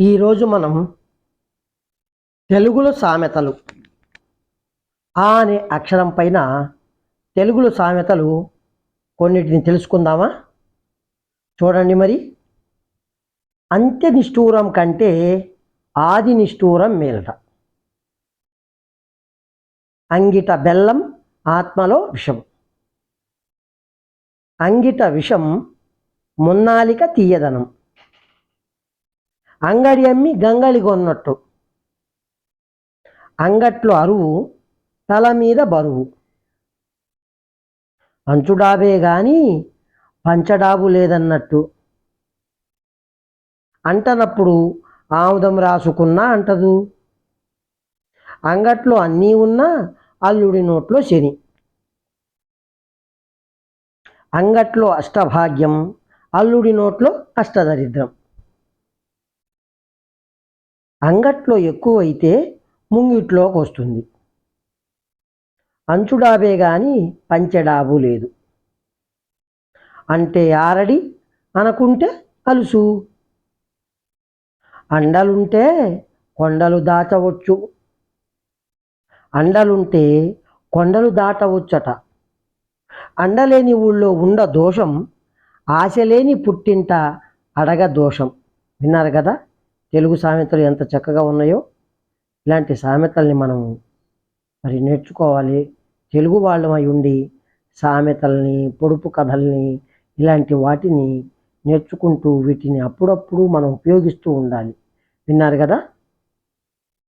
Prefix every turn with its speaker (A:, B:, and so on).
A: ఈరోజు మనం తెలుగులో సామెతలు ఆ అనే అక్షరం పైన తెలుగులో సామెతలు కొన్నిటిని తెలుసుకుందామా? చూడండి మరి. అంత్య నిష్ఠూరం కంటే ఆది నిష్ఠూరం మేలట. అంగిట బెల్లం ఆత్మలో విషం. అంగిట విషం మున్నాలిక తీయదనం. అంగడి అమ్మి గంగళి కొన్నట్టు. అంగట్లో అరువు తల మీద బరువు. అంచుడాబే గాని పంచడాబు లేదన్నట్టు. అంటనప్పుడు ఆముదం రాసుకున్నా అంటదు. అంగట్లో అన్నీ ఉన్నా అల్లుడి నోట్లో శని. అంగట్లో అష్టభాగ్యం అల్లుడి నోట్లో అష్టదరిద్రం. అంగట్లో ఎక్కువైతే ముంగిట్లోకి వస్తుంది. అంచుడాబే గాని పంచడాబు లేదు. అంటే ఆరడి అనుకుంటే అలుసు. అండలుంటే కొండలు దాటవచ్చు అండలుంటే కొండలు దాటవచ్చట. అండలేని ఊళ్ళో ఉండ దోషం ఆశలేని పుట్టింట అడగ దోషం. విన్నారు కదా? తెలుగు సామెతలు ఎంత చక్కగా ఉన్నాయో ఇలాంటి సామెతల్ని మనం మరి నేర్చుకోవాలి. తెలుగు వాళ్ళమై ఉండి సామెతల్ని పొడుపు కథల్ని ఇలాంటి వాటిని నేర్చుకుంటూ వీటిని అప్పుడప్పుడు మనం ఉపయోగిస్తూ ఉండాలి. విన్నారు కదా?